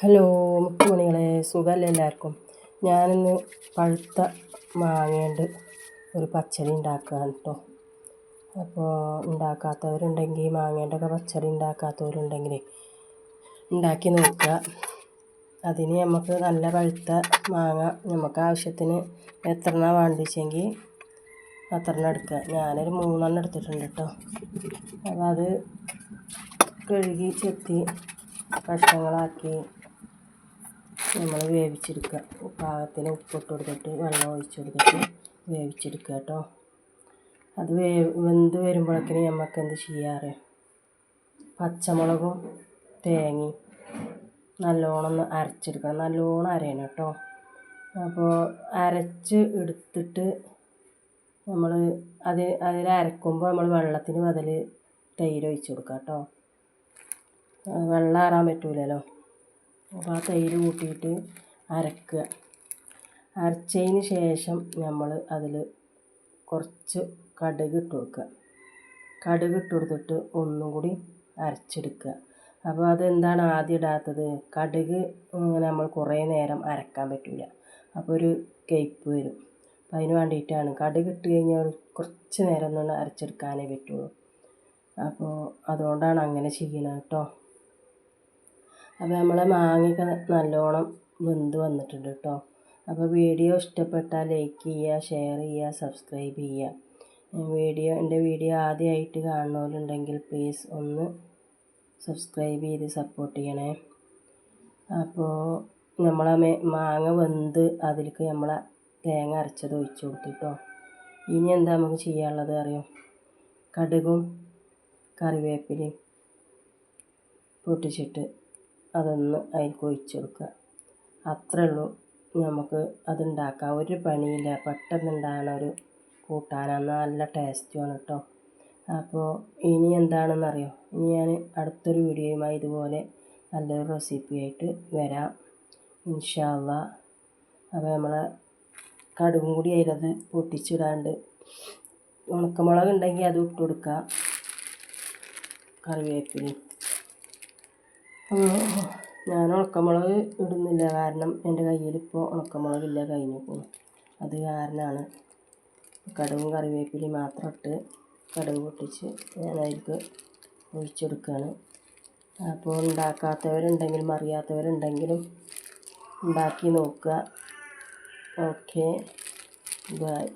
Hello മുത്തുമണികളെ സുഖമല്ലേ എല്ലാവർക്കും? ഞാനിന്ന് പഴുത്ത മാങ്ങയുണ്ട് ഒരു പച്ചടി ഉണ്ടാക്കുകയാണ് കേട്ടോ അപ്പോൾ ഉണ്ടാക്കാത്തവരുണ്ടെങ്കിൽ മാങ്ങേണ്ടൊക്കെ പച്ചടി ഉണ്ടാക്കാത്തവരുണ്ടെങ്കിൽ ഉണ്ടാക്കി നോക്കുക. അതിന് നമുക്ക് നല്ല പഴുത്ത മാങ്ങ നമുക്ക് ആവശ്യത്തിന് എത്രണ്ണ വേണ്ടിച്ചെങ്കിൽ അത്രണ്ണം എടുക്കുക. ഞാനൊരു മൂന്നെണ്ണം എടുത്തിട്ടുണ്ട് കേട്ടോ അപ്പോൾ അത് കഴുകി ചെത്തി കഷ്ണങ്ങളാക്കി നമ്മൾ വേവിച്ചെടുക്കുക. പാകത്തിന് ഉപ്പിട്ട് കൊടുത്തിട്ട് വെള്ളം ഒഴിച്ച് കൊടുത്തിട്ട് വേവിച്ചെടുക്കുക കേട്ടോ. അത് വേ വെന്ത് വരുമ്പോഴേക്കിന് നമുക്ക് എന്ത് ചെയ്യാറ് പച്ചമുളകും തേങ്ങയും നല്ലോണം ഒന്ന് അരച്ചെടുക്കണം നല്ലോണം അരയണം കേട്ടോ. അപ്പോൾ അരച്ച് എടുത്തിട്ട് നമ്മൾ അത് അതിൽ അരക്കുമ്പോൾ നമ്മൾ വെള്ളത്തിന് ബദൽ തൈര് ഒഴിച്ച് കൊടുക്കുക കേട്ടോ. വെള്ളം ആറാൻ പറ്റില്ലല്ലോ അപ്പോൾ ആ തൈര് കൂട്ടിയിട്ട് അരക്കുക. അരച്ചതിന് ശേഷം നമ്മൾ അതിൽ കുറച്ച് കടുക് ഇട്ട് കൊടുക്കുക. കടുക് ഇട്ട് കൊടുത്തിട്ട് ഒന്നും കൂടി അരച്ചെടുക്കുക. അപ്പോൾ അതെന്താണ് ആദ്യം ഇടാത്തത്? കടുക് നമ്മൾ കുറേ നേരം അരക്കാൻ പറ്റില്ല അപ്പോൾ ഒരു കയ്പ്പ് വരും. അപ്പോൾ അതിന് വേണ്ടിയിട്ടാണ്. കടുക് ഇട്ട് കഴിഞ്ഞാൽ കുറച്ച് നേരം ഒന്ന് അരച്ചെടുക്കാനേ പറ്റുള്ളൂ. അപ്പോൾ അതുകൊണ്ടാണ് അങ്ങനെ ചെയ്യുന്നത് കേട്ടോ. അപ്പോൾ നമ്മളെ മാങ്ങയൊക്കെ നല്ലോണം വെന്ത് വന്നിട്ടുണ്ട് കേട്ടോ അപ്പോൾ വീഡിയോ ഇഷ്ടപ്പെട്ടാൽ ലൈക്ക് ചെയ്യുക ഷെയർ ചെയ്യുക സബ്സ്ക്രൈബ് ചെയ്യുക വീഡിയോ എന്റെ വീഡിയോ ആദ്യമായിട്ട് കാണുന്നവരുണ്ടെങ്കിൽ പ്ലീസ് ഒന്ന് സബ്സ്ക്രൈബ് ചെയ്ത് സപ്പോർട്ട് ചെയ്യണേ. അപ്പോൾ നമ്മളെ മാങ്ങ വെന്ത് അതിലേക്ക് നമ്മളെ തേങ്ങ അരച്ചത് ഒഴിച്ചു കൊടുത്തിട്ടോ ഇനി എന്താ നമുക്ക് ചെയ്യാനുള്ളത് അറിയോ? കടുകും കറിവേപ്പിലയും പൊട്ടിച്ചിട്ട് അതൊന്ന് അതിലേക്ക് ഒഴിച്ച് കൊടുക്കുക. അത്രേ ഉള്ളൂ. നമുക്ക് അതുണ്ടാക്കാം. ഒരു പണിയില്ല. പെട്ടെന്ന് ഉണ്ടാകുന്ന ഒരു കൂട്ടാനാണ് നല്ല ടേസ്റ്റുമാണ് കേട്ടോ അപ്പോൾ ഇനി എന്താണെന്നറിയോ? ഇനി ഞാൻ അടുത്തൊരു വീഡിയോയുമായി ഇതുപോലെ നല്ലൊരു റെസിപ്പിയായിട്ട് വരാം. ഇൻഷാല്ല അപ്പോൾ നമ്മൾ കടുകും കൂടി അതിലത് പൊട്ടിച്ചിടാണ്ട് ഉണക്കമുളക് ഉണ്ടെങ്കിൽ അത് ഇട്ട് കൊടുക്കുക. ഞാൻ ഉണക്കമുളക് ഇടുന്നില്ല. കാരണം എന്റെ കയ്യിലിപ്പോൾ ഉണക്കമുളകില്ല കഴിഞ്ഞപ്പോൾ അത് കാരണമാണ്. കടുകും കറിവേപ്പിലയും മാത്രം ഇട്ട് കടുക് പൊട്ടിച്ച് ഞാൻ അതിലേക്ക് ഒഴിച്ചെടുക്കുകയാണ്. അപ്പോൾ ഉണ്ടാക്കാത്തവരുണ്ടെങ്കിലും അറിയാത്തവരുണ്ടെങ്കിലും ഉണ്ടാക്കി നോക്കുക. ഓക്കെ. ബൈ.